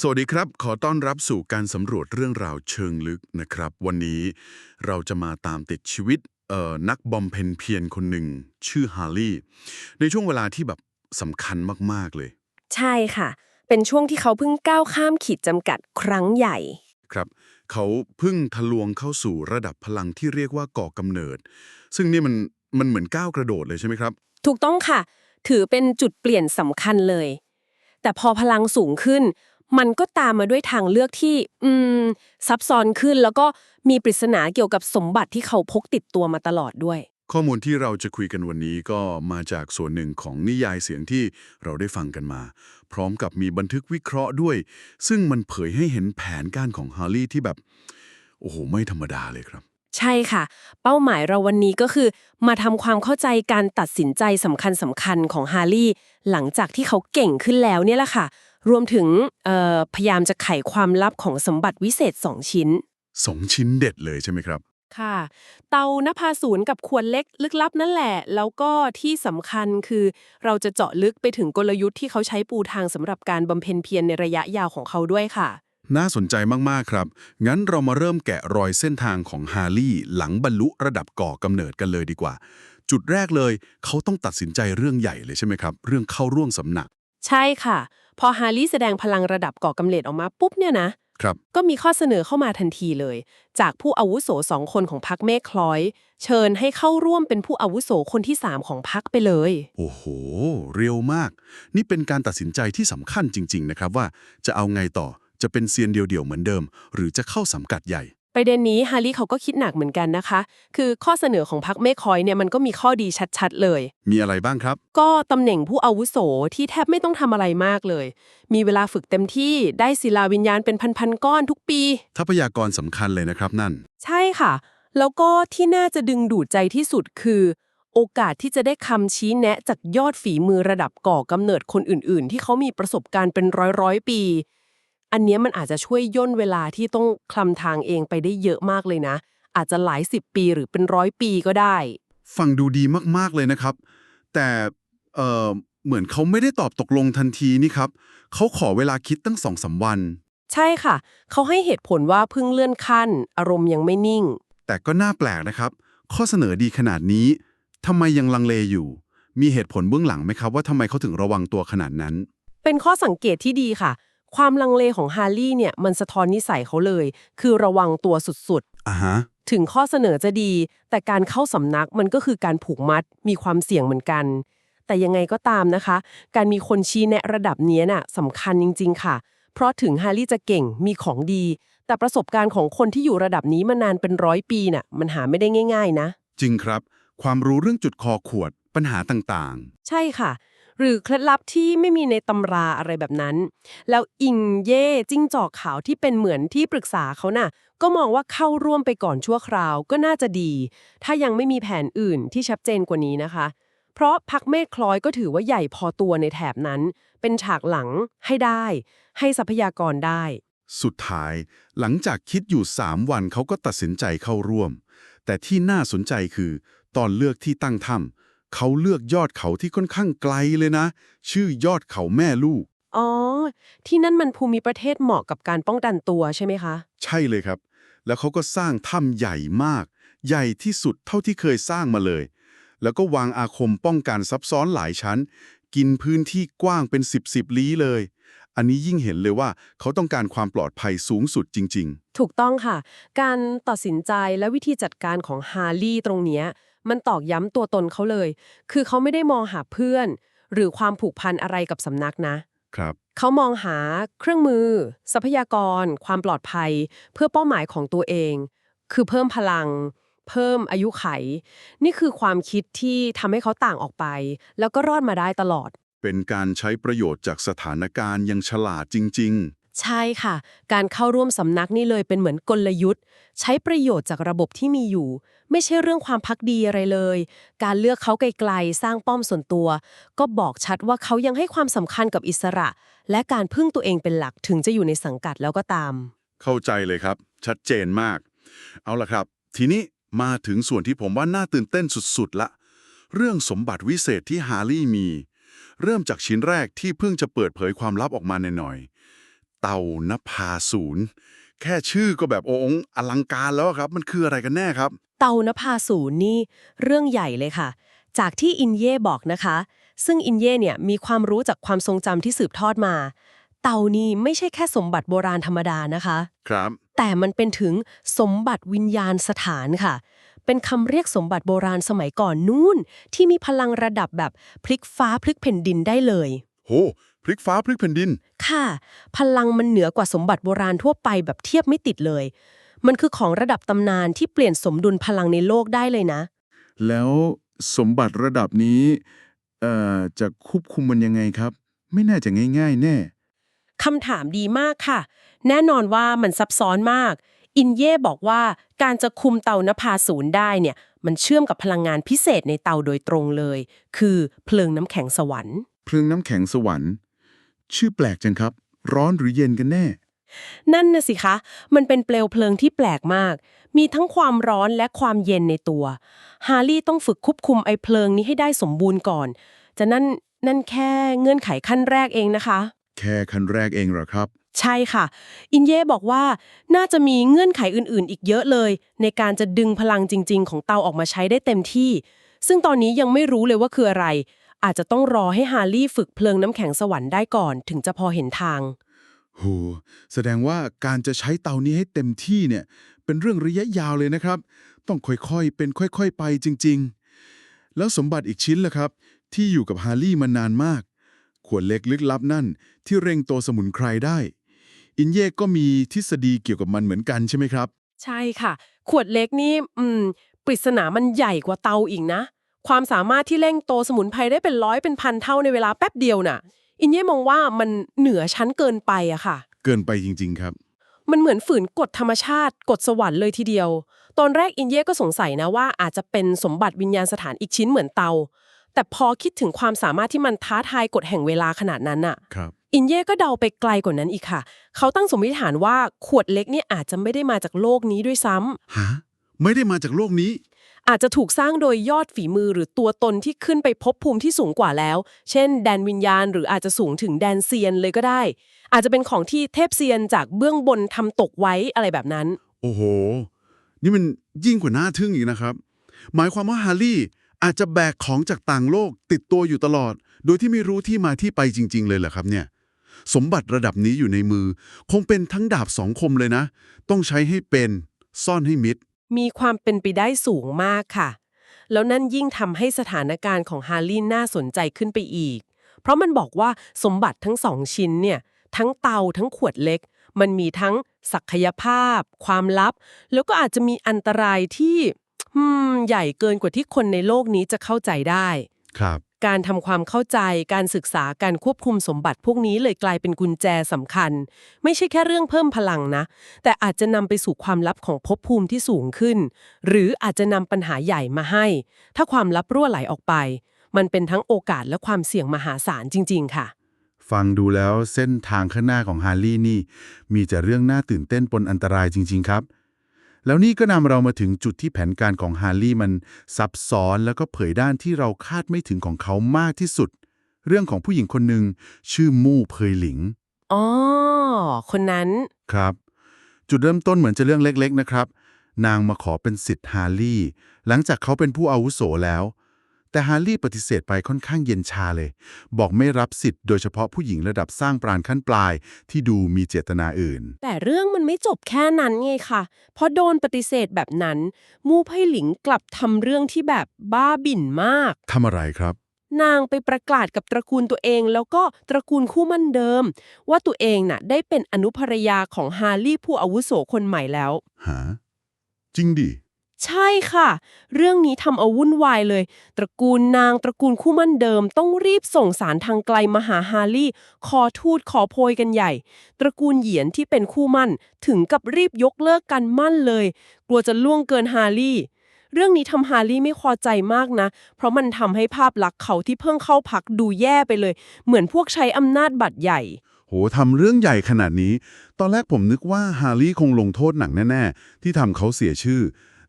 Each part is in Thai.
สวัสดีครับ ขอต้อนรับสู่การสำรวจเรื่องราวเชิงลึกนะครับ วันนี้เราจะมาตามติดชีวิตเอ่อนักบอมเพนเพียรคนหนึ่ง ชื่อฮาร์ลีย์ในช่วงเวลาที่แบบสำคัญมาก ๆ เลย ใช่ค่ะ เป็นช่วงที่เขาเพิ่งก้าวข้ามขีดจำกัดครั้งใหญ่ครับ เขาเพิ่งทะลวงเข้าสู่ระดับพลังที่เรียกว่าก่อกำเนิด ซึ่งนี่มันมันเหมือนก้าวกระโดดเลยใช่ไหมครับ ถูกต้องค่ะ ถือเป็นจุดเปลี่ยนสำคัญเลย แต่พอพลังสูงขึ้น มันก็ตามมาด้วยทางเลือกที่ อืม ซับซ้อนขึ้นแล้วก็มีปริศนาเกี่ยวกับสมบัติที่เขาพกติดตัวมาตลอดด้วย ข้อมูลที่เราจะคุยกันวันนี้ก็มาจากส่วนหนึ่งของนิยายเสียงที่เราได้ฟังกันมา พร้อมกับมีบันทึกวิเคราะห์ด้วย ซึ่งมันเผยให้เห็นแผนการของฮาร์ลีย์ที่แบบ โอ้โห ไม่ธรรมดาเลยครับ ใช่ค่ะ เป้าหมายเราวันนี้ก็คือ มาทำความเข้าใจการตัดสินใจสำคัญสำคัญของฮาร์ลีย์หลังจากที่เขาเก่งขึ้นแล้วเนี่ยแหละค่ะ รวมถึงเอ่อพยายามจะไขความลับของสมบัติวิเศษ2ชิ้นสองชิ้นเด็ดเลยใช่ไหมครับ ค่ะ เตานภาศูนย์กับขวดเล็กลึกลับนั่นแหละ แล้วก็ที่สำคัญคือเราจะเจาะลึกไปถึงกลยุทธ์ที่เขาใช้ปูทางสำหรับการบำเพ็ญเพียรในระยะยาวของเขาด้วยค่ะ น่าสนใจมาก ๆ ครับ งั้นเรามาเริ่มแกะรอยเส้นทางของฮาร์ลีย์หลังบรรลุระดับก่อกำเนิดกันเลยดีกว่า จุดแรกเลย เขาต้องตัดสินใจเรื่องใหญ่เลยใช่ไหมครับ เรื่องเข้าร่วมสำนัก ใช่ค่ะ พอฮาร์ลีย์แสดงพลังระดับก่อกำเนิดออกมาปุ๊บเนี่ยนะ ครับ ก็มีข้อเสนอเข้ามาทันทีเลย จากผู้อาวุโสสองคนของพรรคเมฆคล้อย เชิญให้เข้าร่วมเป็นผู้อาวุโสคนที่ 3 ของพรรคไปเลย โอ้โห เร็วมาก นี่เป็นการตัดสินใจที่สำคัญจริง ๆ นะครับว่าจะเอาไงต่อ จะเป็นเซียนเดี่ยวๆเหมือนเดิม หรือจะเข้าสังกัดใหญ่ ประเด็นนี้ฮาร์ลีย์เขาก็คิดหนักเหมือนกันนะคะ คือข้อเสนอของพรรคเมฆคล้อยเนี่ยมันก็มีข้อดีชัดๆเลย มีอะไรบ้างครับ ก็ตำแหน่งผู้อาวุโสที่แทบไม่ต้องทำอะไรมากเลย มีเวลาฝึกเต็มที่ได้ศิลาวิญญาณเป็นพันๆก้อนทุกปี ทรัพยากรสำคัญเลยนะครับนั่น ใช่ค่ะ แล้วก็ที่น่าจะดึงดูดใจที่สุดคือ โอกาสที่จะได้คำชี้แนะจากยอดฝีมือระดับก่อกำเนิดคนอื่น ๆ ที่เขามีประสบการณ์เป็นร้อยร้อยๆปี อันเนี้ยมันอาจจะช่วยย่นเวลาที่ต้องคลำทางเองไปได้เยอะมากเลยนะ อาจจะหลายสิบปีหรือเป็นร้อยปีก็ได้ ฟังดูดีมากๆเลยนะครับ แต่เอ่อเหมือนเขาไม่ได้ตอบตกลงทันทีนี่ครับเขาขอเวลาคิดตั้งสองสามวัน ใช่ค่ะ เขาให้เหตุผลว่าเพิ่งเลื่อนขั้น อารมณ์ยังไม่นิ่ง แต่ก็น่าแปลกนะครับ ข้อเสนอดีขนาดนี้ทำไมยังลังเลอยู่ มีเหตุผลเบื้องหลังไหมครับว่าทำไมเขาถึงระวังตัวขนาดนั้น เป็นข้อสังเกตที่ดีค่ะ ความลังเลของฮาร์ลีย์เนี่ยมันสะท้อนนิสัยเขาเลย คือระวังตัวสุดอ่าฮะๆถึงข้อเสนอจะดี แต่การเข้าสำนักมันก็คือการผูกมัดมีความเสี่ยงเหมือนกัน แต่ยังไงก็ตามนะคะ การมีคนชี้แนะระดับเนี้ยน่ะสำคัญจริง ๆ ค่ะ เพราะถึงฮาร์ลีย์จะเก่งมีของดี แต่ประสบการณ์ของคนที่อยู่ระดับนี้มานานเป็นร้อยปีน่ะมันหาไม่ได้ง่าย ๆ นะ จริงครับ ความรู้เรื่องจุดคอขวดปัญหาต่างใช่ค่ะ หรือเคล็ดลับที่ไม่มีในตำราอะไรแบบนั้น แล้วอิงเย่จิ้งจอกขาวที่เป็นเหมือนที่ปรึกษาเขาน่ะ ก็มองว่าเข้าร่วมไปก่อนชั่วคราวก็น่าจะดี ถ้ายังไม่มีแผนอื่นที่ชัดเจนกว่านี้นะคะ เพราะพักเมฆคล้อยก็ถือว่าใหญ่พอตัวในแถบนั้น เป็นฉากหลังให้ได้ ให้ทรัพยากรได้ สุดท้าย หลังจากคิดอยู่ 3 วันเขาก็ตัดสินใจเข้าร่วม แต่ที่น่าสนใจคือ ตอนเลือกที่ตั้งถ้ำ เขาเลือกยอดเขาที่ค่อนข้างไกลเลยนะ ชื่อยอดเขาแม่ลูก อ๋อ ที่นั่นมันภูมิประเทศเหมาะกับการป้องกันตัวใช่ไหมคะ ใช่เลยครับ แล้วเขาก็สร้างถ้ำใหญ่มาก ใหญ่ที่สุดเท่าที่เคยสร้างมาเลย แล้วก็วางอาคมป้องกันซับซ้อนหลายชั้น กินพื้นที่กว้างเป็น 10บสลี้เลย อันนี้ยิ่งเห็นเลยว่าเขาต้องการความปลอดภัยสูงสุดจริงถูกต้องค่ะ การตัดสินใจและวิธีจัดการของฮาร์ลีย์ตรงเนี้ย มันตอกย้ำตัวตนเขาเลย คือเขาไม่ได้มองหาเพื่อน หรือความผูกพันอะไรกับสำนักนะๆครับเขามองหาเครื่องมือ ทรัพยากร ความปลอดภัย เพื่อเป้าหมายของตัวเอง คือเพิ่มพลัง เพิ่มอายุไข นี่คือความคิดที่ทำให้เขาต่างออกไป แล้วก็รอดมาได้ตลอด เป็นการใช้ประโยชน์จากสถานการณ์อยังฉลาดจริง ใช่ค่ะ การเข้าร่วมสำนักนี่เลยเป็นเหมือนกลยุทธ์ ใช้ประโยชน์จากระบบที่มีอยู่ ไม่ใช่เรื่องความพักดีอะไรเลย การเลือกเขาไกลๆ สร้างป้อมส่วนตัว ก็บอกชัดว่าเขายังให้ความสำคัญกับอิสระ และการพึ่งตัวเองเป็นหลักถึงจะอยู่ในสังกัดแล้วก็ตาม เข้าใจเลยครับ ชัดเจนมาก เอาล่ะครับ ทีนี้มาถึงส่วนที่ผมว่าน่าตื่นเต้นสุดๆละเรื่องสมบัติวิเศษที่ฮาร์ลีย์มี เริ่มจากชิ้นแรกที่เพิ่งจะเปิดเผยความลับออกมาหน่อยๆ เต่านภาศูนย์ แค่ชื่อก็แบบโอ้งอลังการแล้วครับ มันคืออะไรกันแน่ครับ เตานภาศูนย์นี่เรื่องใหญ่เลยค่ะ จากที่อินเย่บอกนะคะ ซึ่งอินเย่เนี่ยมีความรู้จากความทรงจำที่สืบทอดมา เตานี่ไม่ใช่แค่สมบัติโบราณธรรมดานะคะ ครับ แต่มันเป็นถึงสมบัติวิญญาณสถานค่ะเป็นคำเรียกสมบัติโบราณสมัยก่อนนู่น ที่มีพลังระดับแบบพลิกฟ้าพลิกแผ่นดินได้เลย โห พลิกฟ้าพลิกแผ่นดิน ค่ะ พลังมันเหนือกว่าสมบัติโบราณทั่วไปแบบเทียบไม่ติดเลย มันคือของระดับตำนานที่เปลี่ยนสมดุลพลังในโลกได้เลยนะ แล้วสมบัติระดับนี้เอ่อจะควบคุมมันยังไงครับ ไม่น่าจะง่าย ๆ แน่คำถามดีมากค่ะ แน่นอนว่ามันซับซ้อนมาก อินเย่บอกว่าการจะคุมเตานภาศูนย์ได้เนี่ย มันเชื่อมกับพลังงานพิเศษในเตาโดยตรงเลย คือเพลิงน้ำแข็งสวรรค์ เพลิงน้ำแข็งสวรรค์ ชื่อแปลกจังครับ ร้อนหรือเย็นกันแน่ นั่นน่ะสิคะ มันเป็นเปลวเพลิงที่แปลกมาก มีทั้งความร้อนและความเย็นในตัว ฮาร์ลี่ต้องฝึกควบคุมไอ้เพลิงนี้ให้ได้สมบูรณ์ก่อน จะนั่นนั่นแค่เงื่อนไขขั้นแรกเองนะคะ แค่คันแรกเองเหรอครับ ใช่ค่ะ อินเย่บอกว่าน่าจะมีเงื่อนไขอื่นๆ อีกเยอะเลย ในการจะดึงพลังจริง ๆ ของเตาออกมาใช้ได้เต็มที่ ซึ่งตอนนี้ยังไม่รู้เลยว่าคืออะไร อาจจะต้องรอให้ฮาร์ลี่ฝึกเพลิงน้ำแข็งสวรรค์ได้ก่อนถึงจะพอเห็นทาง โห แสดงว่าการจะใช้เตานี้ให้เต็มที่เนี่ย เป็นเรื่องระยะยาวเลยนะครับ ต้องค่อยๆ เป็นค่อยๆ ไปจริงๆ แล้วสมบัติอีกชิ้นล่ะครับ ที่อยู่กับฮาร์ลี่มานานมาก ขวดเล็กลึกลับนั่น ที่เร่งตัวสมุนไพรได้ อินเย่ก็มีทฤษฎีเกี่ยวกับมันเหมือนกันใช่ไหมครับ ใช่ค่ะ ขวดเล็กนี่อืมปริศนามันใหญ่กว่าเตาอีกนะ ความสามารถที่เร่งโตสมุนไพรได้เป็นร้อยเป็นพันเท่าในเวลาแป๊บเดียวน่ะ อินเย่มองว่ามันเหนือชั้นเกินไปอะค่ะ เกินไปจริง ๆ ครับ มันเหมือนฝืนกฎธรรมชาติกฎสวรรค์เลยทีเดียว ตอนแรกอินเย่ก็สงสัยนะว่าอาจจะเป็นสมบัติวิญญาณสถานอีกชิ้นเหมือนเตา แต่พอคิดถึงความสามารถที่มันท้าทายกฎแห่งเวลาขนาดนั้นน่ะครับอินเย่ก็เดาไปไกลกว่านั้นอีกค่ะ เขาตั้งสมมติฐานว่าขวดเล็กเนี่ยอาจจะไม่ได้มาจากโลกนี้ด้วยซ้ำฮะไม่ได้มาจากโลกนี้ อาจจะถูกสร้างโดยยอดฝีมือหรือตัวตนที่ขึ้นไปพบภูมิที่สูงกว่าแล้ว เช่น แดนวิญญาณ หรืออาจจะสูงถึงแดนเซียนเลยก็ได้ อาจจะเป็นของที่เทพเซียนจากเบื้องบนทำตกไว้อะไรแบบนั้น โอ้โห นี่มันยิ่งกว่าน่าทึ่งอีกนะครับ หมายความว่าฮาร์รี่อาจจะแบกของจากต่างโลกติดตัวอยู่ตลอด โดยที่ไม่รู้ที่มาที่ไปจริง ๆ เลยเหรอครับเนี่ยสมบัติระดับนี้อยู่ในมือ คงเป็นทั้งดาบสองคมเลยนะ ต้องใช้ให้เป็นซ่อนให้มิด มีความเป็นไปได้สูงมากค่ะ แล้วนั่นยิ่งทำให้สถานการณ์ของฮาร์ลีน่าสนใจขึ้นไปอีก เพราะมันบอกว่าสมบัติทั้งสองชิ้นเนี่ย ทั้งเตาทั้งขวดเล็ก มันมีทั้งศักยภาพ ความลับ แล้วก็อาจจะมีอันตรายที่ใหญ่เกินกว่าที่คนในโลกนี้จะเข้าใจได้ ครับ การทำความเข้าใจ การศึกษาการควบคุมสมบัติพวกนี้เลยกลายเป็นกุญแจสำคัญ ไม่ใช่แค่เรื่องเพิ่มพลังนะ แต่อาจจะนำไปสู่ความลับของภพภูมิที่สูงขึ้น หรืออาจจะนำปัญหาใหญ่มาให้ ถ้าความลับรั่วไหลออกไป มันเป็นทั้งโอกาสและความเสี่ยงมหาศาลจริง ๆ ค่ะ ฟังดูแล้วเส้นทางข้างหน้าของฮาร์ลี่นี่ มีแต่เรื่องน่าตื่นเต้นปนอันตรายจริง ๆ ครับ แล้วนี่ก็นำเรามาถึงจุดที่แผนการของฮาร์ลี่มันซับซ้อนแล้วก็เผยด้านที่เราคาดไม่ถึงของเขามากที่สุด เรื่องของผู้หญิงคนหนึ่งชื่อมู่เพยหลิงอ๋อคนนั้นครับ จุดเริ่มต้นเหมือนจะเรื่องเล็กๆนะครับ นางมาขอเป็นสิทธิ์ฮาร์ลี่ หลังจากเขาเป็นผู้อาวุโสแล้ว แต่ฮาร์ลี่ปฏิเสธไปค่อนข้างเย็นชาเลย บอกไม่รับสิทธิ์โดยเฉพาะผู้หญิงระดับสร้างปราณขั้นปลายที่ดูมีเจตนาอื่น แต่เรื่องมันไม่จบแค่นั้นไงค่ะเพราะโดนปฏิเสธแบบนั้น มูไพหลิงกลับทำเรื่องที่แบบบ้าบิ่นมาก ทำอะไรครับ นางไปประกาศกับตระกูลตัวเอง แล้วก็ตระกูลคู่มั่นเดิม ว่าตัวเองน่ะได้เป็นอนุภรรยาของฮาร์ลี่ผู้อาวุโสคนใหม่แล้ว หา จริงดิ ใช่ค่ะ เรื่องนี้ทำเอาวุ่นวายเลย ตระกูลนางตระกูลคู่มั่นเดิม ต้องรีบส่งสารทางไกลมาหาฮาร์ลี่ขอทูตขอโพยกันใหญ่ ตระกูลเหยียนที่เป็นคู่มั่น ถึงกับรีบยกเลิกกันมั่นเลย กลัวจะล่วงเกินฮาร์ลี่เรื่องนี้ทำฮาร์ลี่ไม่พอใจมากนะ เพราะมันทำให้ภาพลักษณ์เขาที่เพิ่งเข้าพักดูแย่ไปเลย เหมือนพวกใช้อำนาจบัตรใหญ่ โหทำเรื่องใหญ่ขนาดนี้ ตอนแรกผมนึกว่าฮาร์รี่คงลงโทษหนักแน่ ๆ ที่ทำเขาเสียชื่อ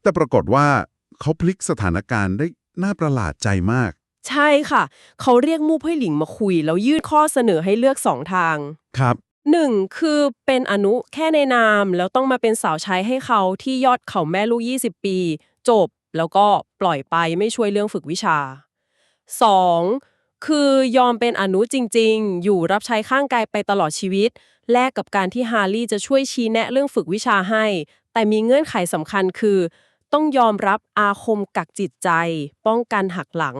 แต่ปรากฏว่าเขาพลิกสถานการณ์ได้น่าประหลาดใจมาก ใช่ค่ะ เขาเรียกมู่เพ่ยหลิงมาคุย แล้วยื่นข้อเสนอให้เลือกสองทาง ครับหนึ่งคือเป็นอนุแค่ในนาม แล้วต้องมาเป็นสาวใช้ให้เขาที่ยอดเขาแม่ลูก 20 ปี จบแล้วก็ปล่อยไปไม่ช่วยเรื่องฝึกวิชา 2. คือยอมเป็นอนุจริงๆ อยู่รับใช้ข้างกายไปตลอดชีวิต แลกกับการที่ฮาร์ลี่จะช่วยชี้แนะเรื่องฝึกวิชาให้ แต่มีเงื่อนไขสำคัญคือ ต้องยอมรับอาคมกักจิตใจ ป้องกันหักหลัง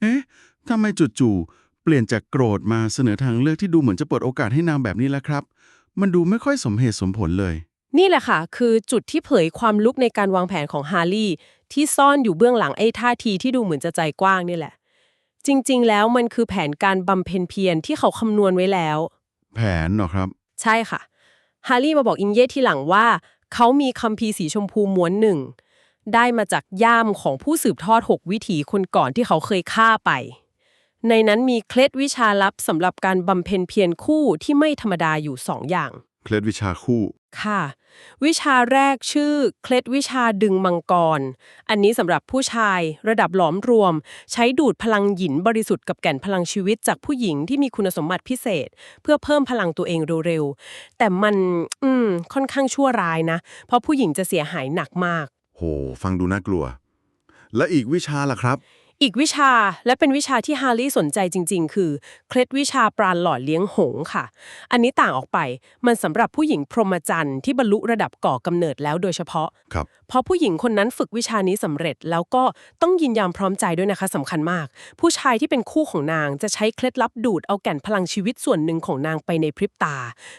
เอ๊ะทำไมจู่ๆเปลี่ยนจากโกรธมาเสนอทางเลือกที่ดูเหมือนจะเปิดโอกาสให้นางแบบนี้แล้วครับ มันดูไม่ค่อยสมเหตุสมผลเลย นี่แหละค่ะ คือจุดที่เผยความลุกในการวางแผนของฮาร์ลี่ที่ซ่อนอยู่เบื้องหลังไอ้ท่าทีที่ดูเหมือนจะใจกว้างนี่แหละ จริง ๆ แล้วมันคือแผนการบำเพ็ญเพียรที่เขาคำนวณไว้แล้ว แผนเหรอครับ ใช่ค่ะ ฮาร์รี่มาบอกอินเย่ทีหลังว่า เขามีคัมภีร์สีชมพูม้วนหนึ่ง ได้มาจากย่ามของผู้สืบทอด 6 วิถีคนก่อนที่เขาเคยฆ่าไป ในนั้นมีเคล็ดวิชาลับสำหรับการบำเพ็ญเพียรคู่ที่ไม่ธรรมดาอยู่สองอย่าง เคล็ดวิชาคู่ ค่ะ วิชาแรกชื่อ เคล็ดวิชาดึงมังกร อันนี้สำหรับผู้ชายระดับหลอมรวม ใช้ดูดพลังหยินบริสุทธิ์กับแก่นพลังชีวิตจากผู้หญิงที่มีคุณสมบัติพิเศษ เพื่อเพิ่มพลังตัวเองเร็วๆแต่มันอืมค่อนข้างชั่วร้ายนะ เพราะผู้หญิงจะเสียหายหนักมาก โห ฟังดูน่ากลัว และอีกวิชาล่ะครับ อีกวิชาและเป็นวิชาที่ฮาร์ลี่สนใจจริง ๆ คือ เคล็ดวิชาปราณหล่อเลี้ยงหงส์ค่ะ อันนี้ต่างออกไปมันสำหรับผู้หญิงพรหมจรรย์ที่บรรลุระดับก่อกำเนิดแล้วโดยเฉพาะ ครับพอผู้หญิงคนนั้นฝึกวิชานี้สำเร็จแล้วก็ต้องยินยอมพร้อมใจด้วยนะคะสำคัญมาก ผู้ชายที่เป็นคู่ของนางจะใช้เคล็ดลับดูดเอาแก่นพลังชีวิตส่วนหนึ่งของนางไปในพริบตา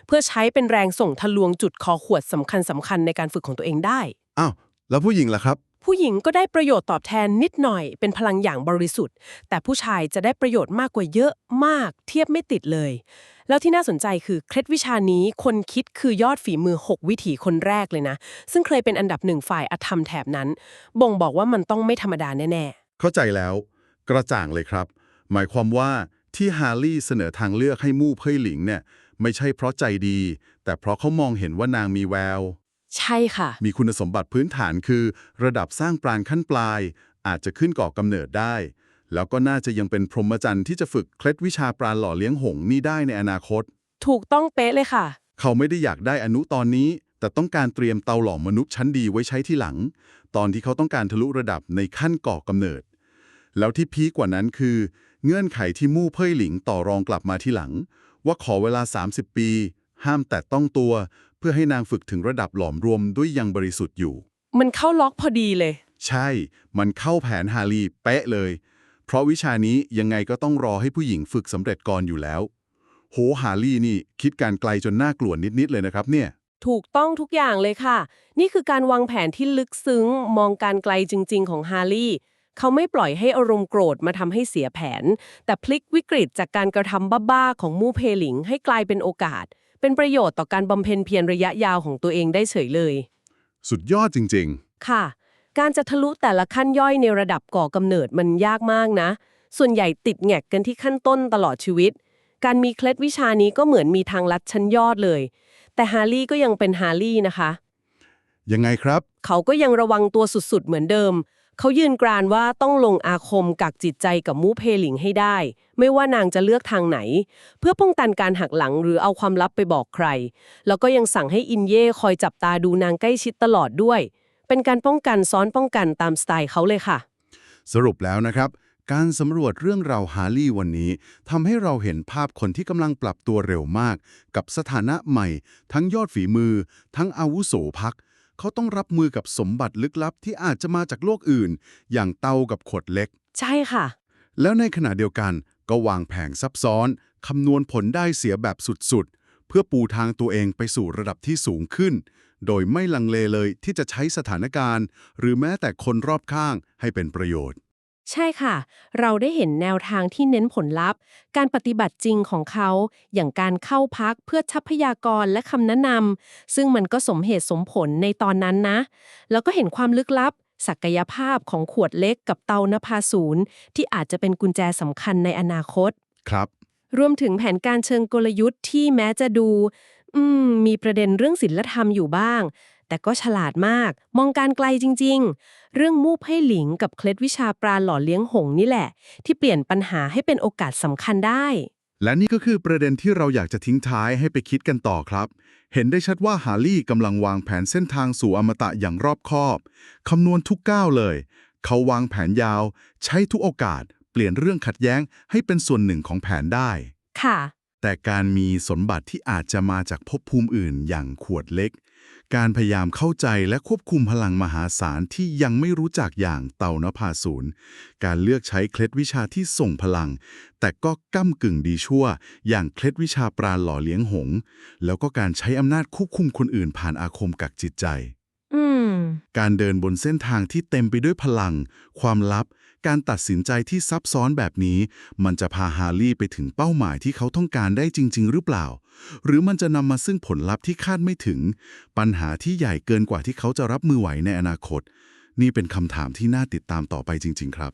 เพื่อใช้เป็นแรงส่งทะลวงจุดคอขวดสำคัญสำคัญในการฝึกของตัวเองได้ อ้าว แล้วผู้หญิงล่ะครับ ผู้หญิงก็ได้ประโยชน์ตอบแทนนิดหน่อยเป็นพลังอย่างบริสุทธิ์ แต่ผู้ชายจะได้ประโยชน์มากกว่าเยอะมาก เทียบไม่ติดเลย แล้วที่น่าสนใจคือเคล็ดวิชานี้คนคิดคือยอดฝีมือ 6 วิถีคนแรกเลยนะ ซึ่งเคยเป็นอันดับหนึ่งฝ่ายอธรรมแถบนั้น บ่งบอกว่ามันต้องไม่ธรรมดาแน่เข้าใจแล้ว กระจ่างเลยครับ หมายความว่าที่ฮาร์ลี่เสนอทางเลือกให้มู่เพ่ยหลิงเนี่ยไม่ใช่เพราะใจดี แต่เพราะเขามองเห็นว่านางมีแววๆ ใช่ค่ะ มีคุณสมบัติพื้นฐานคือ ระดับสร้างปราณขั้นปลาย อาจจะขึ้นก่อกำเนิดได้ แล้วก็น่าจะยังเป็นพรหมจรรย์ที่จะฝึกเคล็ดวิชาปราณหล่อเลี้ยงหงส์นี่ได้ในอนาคต ถูกต้องเป๊ะเลยค่ะ เขาไม่ได้อยากได้อนุตอนนี้ แต่ต้องการเตรียมเตาหลอมมนุษย์ชั้นดีไว้ใช้ที่หลัง ตอนที่เขาต้องการทะลุระดับในขั้นก่อกำเนิด แล้วที่พีคกว่านั้นคือ เงื่อนไขที่มู่เพ่ยหลิงต่อรองกลับมาที่หลัง ว่าขอเวลา 30 ปี ห้ามแตะต้องตัว เพื่อให้นางฝึกถึงระดับหลอมรวมด้วยยังบริสุทธิ์อยู่ มันเข้าล็อกพอดีเลย ใช่ มันเข้าแผนฮารีเป๊ะเลย เพราะวิชานี้ยังไงก็ต้องรอให้ผู้หญิงฝึกสำเร็จก่อนอยู่แล้ว โหฮารีนี่คิดการไกลจนน่ากลัวนิดๆเลยนะครับเนี่ย ถูกต้องทุกอย่างเลยค่ะ นี่คือการวางแผนที่ลึกซึ้ง มองการไกลจริง ๆ ของฮาร์ลี่เขาไม่ปล่อยให้อารมณ์โกรธมาทำให้เสียแผน แต่พลิกวิกฤตจากการกระทำบ้าๆของมู่เพหลิงให้กลายเป็นโอกาส เป็นประโยชน์ต่อการบำเพ็ญเพียรระยะยาวของตัวเองได้เฉยเลย สุดยอดจริง ค่ะ การจะทะลุแต่ละขั้นย่อยในระดับก่อกำเนิดมันยากมากนะ ส่วนใหญ่ติดแงกกันที่ขั้นต้นตลอดชีวิต การมีเคล็ดวิชานี้ก็เหมือนมีทางลัดชั้นยอดเลย แต่ฮาร์ลี่ก็ยังเป็นฮาร์ลี่นะคะ ๆ ยังไงครับ เขาก็ยังระวังตัวสุดๆ เหมือนเดิม เขายืนกรานว่าต้องลงอาคมกักจิตใจกับมูเพหลิงให้ได้ ไม่ว่านางจะเลือกทางไหน เพื่อป้องกันการหักหลังหรือเอาความลับไปบอกใคร แล้วก็ยังสั่งให้อินเย่คอยจับตาดูนางใกล้ชิดตลอดด้วย เป็นการป้องกันซ้อนป้องกันตามสไตล์เขาเลยค่ะ สรุปแล้วนะครับ การสำรวจเรื่องราวฮาร์ลี่วันนี้ทำให้เราเห็นภาพคนที่กำลังปรับตัวเร็วมาก กับสถานะใหม่ ทั้งยอดฝีมือ ทั้งอาวุโสพัก เขาต้องรับมือกับสมบัติลึกลับที่อาจจะมาจากโลกอื่น อย่างเตากับขวดเล็ก ใช่ค่ะ แล้วในขณะเดียวกันก็วางแผงซับซ้อนคำนวณผลได้เสียแบบสุดๆ เพื่อปูทางตัวเองไปสู่ระดับที่สูงขึ้น โดยไม่ลังเลเลยที่จะใช้สถานการณ์ หรือแม้แต่คนรอบข้างให้เป็นประโยชน์ ใช่ค่ะ เราได้เห็นแนวทางที่เน้นผลลัพธ์ การปฏิบัติจริงของเขา อย่างการเข้าพักเพื่อทรัพยากรและคำแนะนำซึ่งมันก็สมเหตุสมผลในตอนนั้นนะ แล้วก็เห็นความลึกลับ ศักยภาพของขวดเล็กกับเตานภาศูนย์ที่อาจจะเป็นกุญแจสำคัญในอนาคต ครับ รวมถึงแผนการเชิงกลยุทธ์ที่แม้จะดู อืม มีประเด็นเรื่องศิลธรรมอยู่บ้าง แต่ก็ฉลาดมาก มองการไกลจริง ๆ เรื่องมูบให้หลิงกับเคล็ดวิชาปราณหล่อเลี้ยงหงส์นี่แหละ ที่เปลี่ยนปัญหาให้เป็นโอกาสสำคัญได้ และนี่ก็คือประเด็นที่เราอยากจะทิ้งท้ายให้ไปคิดกันต่อครับ เห็นได้ชัดว่าฮาร์ลี่กำลังวางแผนเส้นทางสู่อมตะอย่างรอบคอบคำนวณทุกก้าวเลย เขาวางแผนยาว ใช้ทุกโอกาส เปลี่ยนเรื่องขัดแย้งให้เป็นส่วนหนึ่งของแผนได้ ค่ะ แต่การมีสมบัติที่อาจจะมาจากภพภูมิอื่นอย่างขวดเล็ก การพยายามเข้าใจและควบคุมพลังมหาศาลที่ยังไม่รู้จักอย่างเต่านภาศูนย์ การเลือกใช้เคล็ดวิชาที่ส่งพลัง แต่ก็ก้ากึ่งดีชั่ว อย่างเคล็ดวิชาปราณหล่อเลี้ยงหงส์แล้วก็การใช้อำนาจควบคุมคนอื่นผ่านอาคมกักจิตใจอืมการเดินบนเส้นทางที่เต็มไปด้วยพลัง ความลับ การตัดสินใจที่ซับซ้อนแบบนี้ มันจะพาฮาร์ลี่ไปถึงเป้าหมายที่เขาต้องการได้จริง ๆ หรือเปล่า หรือมันจะนำมาซึ่งผลลัพธ์ที่คาดไม่ถึง ปัญหาที่ใหญ่เกินกว่าที่เขาจะรับมือไหวในอนาคต นี่เป็นคำถามที่น่าติดตามต่อไปจริง ๆ ครับ